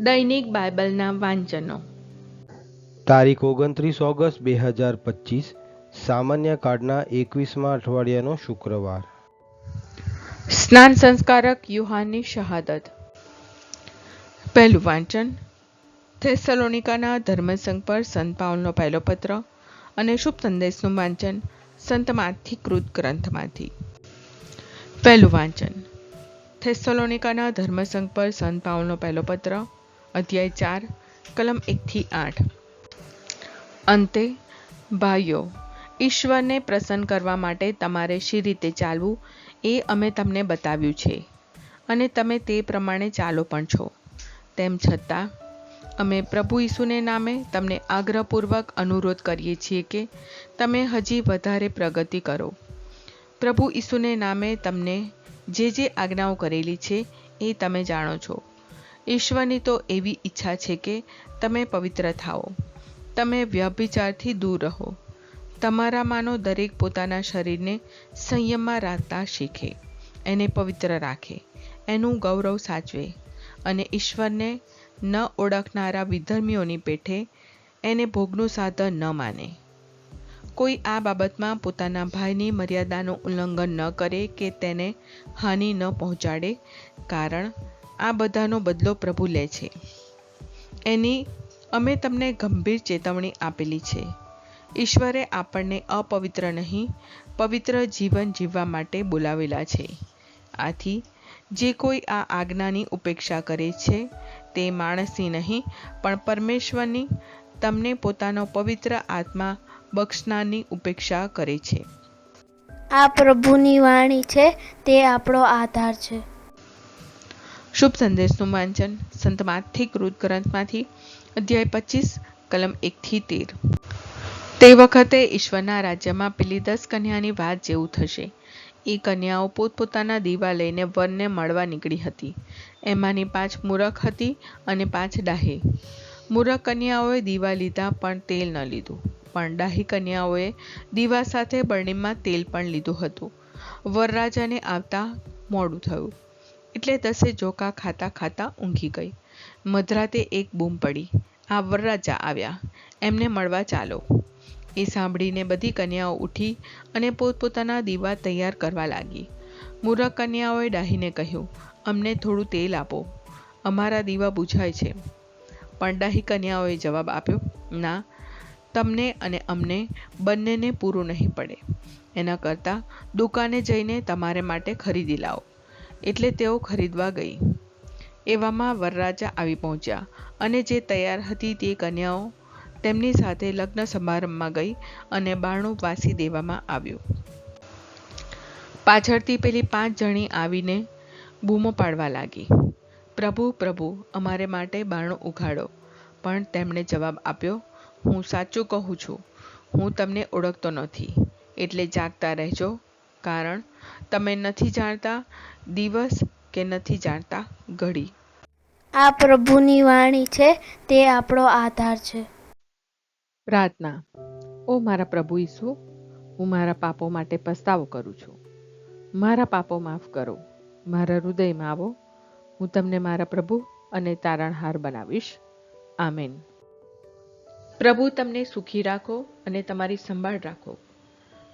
દૈનિક બાઇબલના વાંચનો. તારીખ ઓગણત્રીસ ઓગસ્ટ બે હજાર પચીસ સામાન્ય કાર્ડના એકવીસમાં અઠવાડિયાનો શુક્રવાર. સ્નાન સંસ્કારક યુહાનની શહાદત. પહેલું વાંચન. થેસલોનિકાના ધર્મસંઘ પર સંત પાઉલનો પહેલો પત્ર અને શુભ સંદેશનું વાંચન સંતમાંથી કૃત ગ્રંથમાંથી. પહેલું વાંચન. થેસલોનિકાના ધર્મસંઘ પર સંત પાઉલનો પહેલો પત્ર અધ્યાય ચાર, કલમ એકથી આઠ. અંતે, ભાઈઓ, ઈશ્વરને પ્રસન્ન કરવા માટે તમારે શી રીતે ચાલવું એ અમે તમને બતાવ્યું છે. અને તમે તે પ્રમાણે ચાલો પણ છો. તેમ છતાં, અમે પ્રભુ ઈસુને નામે તમને આગ્રહપૂર્વક અનુરોધ કરીએ છીએ કે તમે હજી વધારે પ્રગતિ કરો. પ્રભુ ઈસુને નામે તમને જે જે આજ્ઞાઓ કરેલી છે એ તમે જાણો છો. ઈશ્વરની તો એવી ઈચ્છા છે કે તમે પવિત્ર થાઓ. તમે વ્યભિચારથી દૂર રહો. તમારામાંનો દરેક પોતાના શરીરને સંયમમાં રાખતા શીખે. એને પવિત્ર રાખે. એનું ગૌરવ સાચવે અને ઈશ્વરને ન ઓળખનારા વિધર્મીઓની પેઠે એને ભોગનું સાધન ન માને. કોઈ આ બાબતમાં પોતાના ભાઈની મર્યાદાનું ઉલ્લંઘન ન કરે કે તેને હાનિ ન પહોંચાડે, કારણ આ બધાનો બદલો પ્રભુ લે છે. એની અમે તમને ગંભીર ચેતવણી આપેલી છે. ઈશ્વરે આપણને અપવિત્ર નહીં, પવિત્ર જીવન જીવવા માટે બોલાવેલા છે. આથી, જે કોઈ આ આજ્ઞાની ઉપેક્ષા કરે છે, તે માણસની નહીં, પણ પરમેશ્વરની તમને પોતાનો પવિત્ર આત્મા બક્ષનારની ઉપેક્ષા કરે છે. આ પ્રભુની વાણી છે, તે આપણો આધાર છે. શુભ સંદેશનું વાંચન સંત માથિકૃત ગ્રંથમાંથી, અધ્યાય પચીસ, કલમ એકથી તેર. તે વખતે ઈશ્વરના રાજ્યમાં પેલી દસ કન્યાની વાત જેવું થશે. એ કન્યાઓ પોતપોતાના દીવા લઈને વનને મળવા નીકળી હતી. એમાંની પાંચ મૂરખ હતી અને પાંચ ડાહી. મૂરખ કન્યાઓએ દીવા લીધા પણ તેલ ન લીધું. પણ ડાહી કન્યાઓએ દીવા સાથે બરણીમાં તેલ પણ લીધું હતું. વરરાજાને આવતા મોડું થયું. એટલે દસે જોકા ખાતા ખાતા ઊંઘી ગઈ. મધરાતે એક બૂમ પડી. આ વરરાજા આવ્યા. એમને મળવા ચાલો. એ સાંભળીને બધી કન્યાઓ ઉઠી અને પોતપોતાના દીવા તૈયાર કરવા લાગી. મૂરખ કન્યાઓએ ડાહીને કહ્યું, અમને થોડું તેલ આપો. અમારા દીવા બુઝાય છે. પણ ડાહી કન્યાઓએ જવાબ આપ્યો, ના, તમને અને અમને બંનેને પૂરું નહીં પડે. એના કરતાં દુકાને જઈને તમારે માટે ખરીદી લાવો. એટલે તેઓ ખરીદવા ગઈ. એવામાં વરરાજા આવી પહોંચ્યા અને જે તૈયાર હતી તે કન્યાઓ તેમની સાથે લગ્ન સમારંભમાં ગઈ અને બારણું વાસી દેવામાં આવ્યું. પાછળથી પેલી પાંચ જણી આવીને બૂમો પાડવા લાગી. પ્રભુ પ્રભુ, અમારે માટે બારણું ઉઘાડો. પણ તેમણે જવાબ આપ્યો, હું સાચું કહું છું. હું તમને ઓળખતો નથી. એટલે જાગતા રહેજો. કારણ તમે નથી જાણતા દિવસ કે નથી જાણતા ઘડી. આ પ્રભુની વાણી છે તે આપણો આધાર છે. પ્રાર્થના. ઓ મારા પ્રભુ ઈસુ હું મારા પાપો માટે પસ્તાવો કરું છું. મારા પાપો માફ કરો. મારા હૃદયમાં આવો. હું તમને મારા પ્રભુ અને તારણહાર બનાવીશ. આમેન. પ્રભુ તમને સુખી રાખો અને તમારી સંભાળ રાખો.